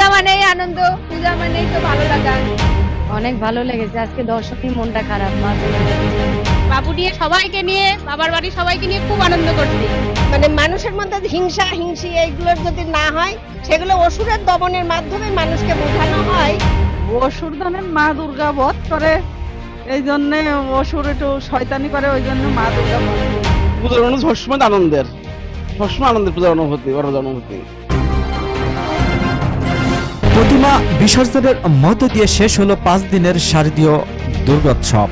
পূজা মানেই আনন্দ পূজা মানেই তো ভালো লাগা। অনেক ভালো লেগেছে আজকে দর্শকই মনটা খারাপ মা। বাবু নিয়ে সবাইকে নিয়ে বাবার বাড়ি সবাইকে নিয়ে খুব আনন্দ করছি। মানে মানুষের মধ্যে হিংসা হিংসি এইগুলোর যদি না হয় সেগুলো অসুরের দমনের মাধ্যমে মানুষকে বোঝানো হয়। অসুর ধনের মা দুর্গা বধ করে এই জন্য অসুর একটু শয়তানি করে ওই জন্য মা দুর্গা। পূজার অনুভূতি সবসময় আনন্দের সবসময় আনন্দের পূজার অনুভূতি বড় অনুভূতি প্রতিমা বিসর্জনের মধ্য দিয়ে শেষ হলো পাঁচ দিনের শারদীয় দুর্গোৎসব।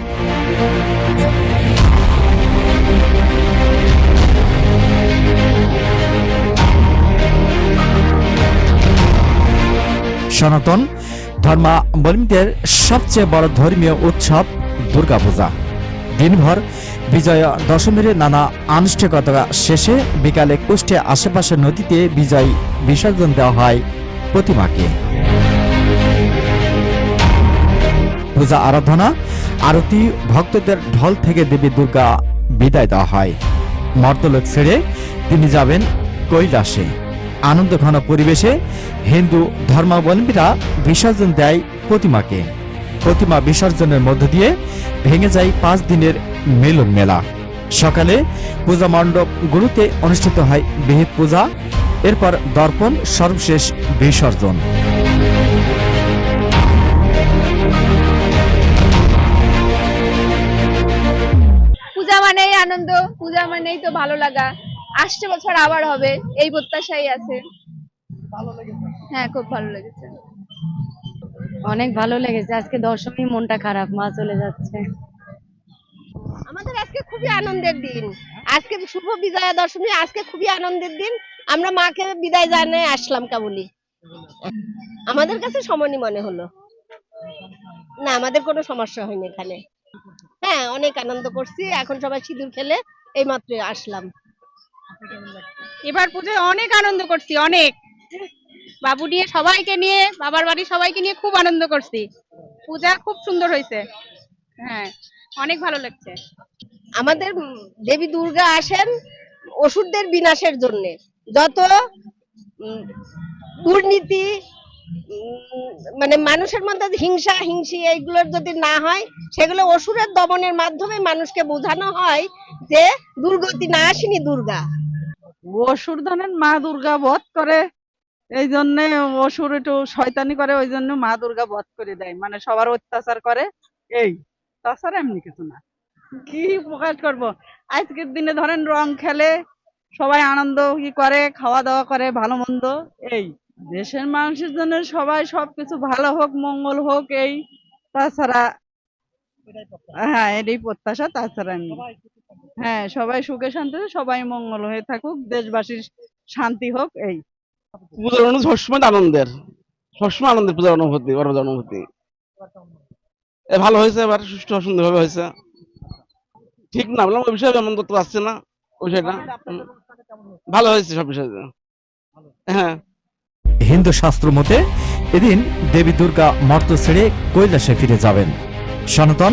সনাতন ধর্মাবলম্বীদের সবচেয়ে বড় ধর্মীয় উৎসব দুর্গাপূজা। দিনভর বিজয়া দশমীর নানা আনুষ্ঠানিকতা শেষে বিকালে কুষ্টিয়া আশেপাশের নদীতে বিজয় বিসর্জন দেওয়া হয় প্রতিমাকে। পূজা আরাধনা, আরতি, ভক্তদের ঢল থেকে দেবী দুর্গা বিদায় দেওয়া হয়। মর্তলোক ছেড়ে তিনি যাবেন কৈলাসে। আনন্দ ঘন পরিবেশে হিন্দু ধর্মাবলম্বীরা বিসর্জন দেয় প্রতিমাকে। প্রতিমা বিসর্জনের মধ্য দিয়ে ভেঙে যায় পাঁচ দিনের মিলন মেলা। সকালে পূজা মণ্ডপ গুরুতে অনুষ্ঠিত হয় বিহিত পূজা। এরপর দর্পণ সর্বশেষ বিসর্জন। আনন্দ পূজা মানেই তো ভালো লাগা। আসছে বছর আবার হবে এই প্রত্যাশাই আছে। হ্যাঁ খুব ভালো লেগেছে। অনেক ভালো লেগেছে। আজকে দর্শকই মনটা খারাপ মা চলে যাচ্ছে। আমাদের আজকে খুবই আনন্দের দিন। আজকে শুভ বিজয়া দশমী আজকে খুবই আনন্দের দিন। আমরা মাকে বিদায় জানাই আসলাম কেবলই। আমাদের কাছে সমানই মনে হলো। না আমাদের কোনো সমস্যা হয়নি এখানে। হ্যাঁ অনেক আনন্দ করছি। এখন সবাই সিঁদুর খেলে এই মাত্র আসলাম। এবার পুজোয় অনেক আনন্দ করছি অনেক। বাবু নিয়ে সবাইকে নিয়ে বাবার বাড়ি সবাইকে নিয়ে খুব আনন্দ করছি। পূজা খুব সুন্দর হয়েছে। হ্যাঁ অনেক ভালো লাগছে। আমাদের দেবী দুর্গা আসেন অসুরদের বিনাশের জন্য। যত দুর্নীতি মানে মানুষের মধ্যে হিংসা, হিংসি এইগুলোর যদি না হয়, সেগুলো অসুরের দমনের মাধ্যমে মানুষকে বোঝানো হয় যে দুর্গতি না আসেনি দুর্গা। অসুর ধনের মা দুর্গা বধ করে, এই জন্য অসুর একটু শয়তানি করে, ওই জন্য মা দুর্গা বধ করে দেয়। মানে সবার অত্যাচার করে, এই তাছাড়া এমনি কিছু না। কি প্রকাশ করব? আজকের দিনে ধরেন রং খেলে সবাই আনন্দ কি করে, খাওয়া দাওয়া করে, ভালো মন্দ, এই। দেশের মানুষের জন্য সবাই সবকিছু ভালো হোক মঙ্গল হোক এই তাছাড়া হ্যাঁ এটাই প্রত্যাশা তাছাড়া হ্যাঁ সবাই সুখে শান্তিতে সবাই মঙ্গল হয়ে থাকুক দেশবাসীর শান্তি হোক এই। পূজার অনুভূতি সবসময় আনন্দের সবসময় আনন্দের পূজার অনুভূতি বড় অনুভূতি। এ ভালো হয়েছে এবার সুষ্ঠু সুন্দরভাবে হয়েছে। ঠিক না বললাম ওই বিষয়ে এমন করতে পারছে না ওই বিষয়টা। ভালো হয়েছে সব বিষয়ে। হ্যাঁ হিন্দু শাস্ত্র মতে, এদিন দেবী দুর্গা মর্ত ছেড়ে কৈলাসে ফিরে যাবেন। সনাতন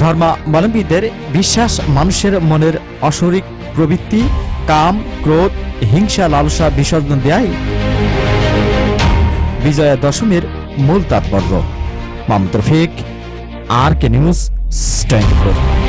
ধর্মাবলম্বীদের বিশ্বাস মানুষের মনের অশরিক প্রবৃত্তি, কাম, ক্রোধ, হিংসা, লালসা বিসর্জন দেয় বিজয়া দশমীর মূল তাৎপর্য। Mamud Rafiq R K news twenty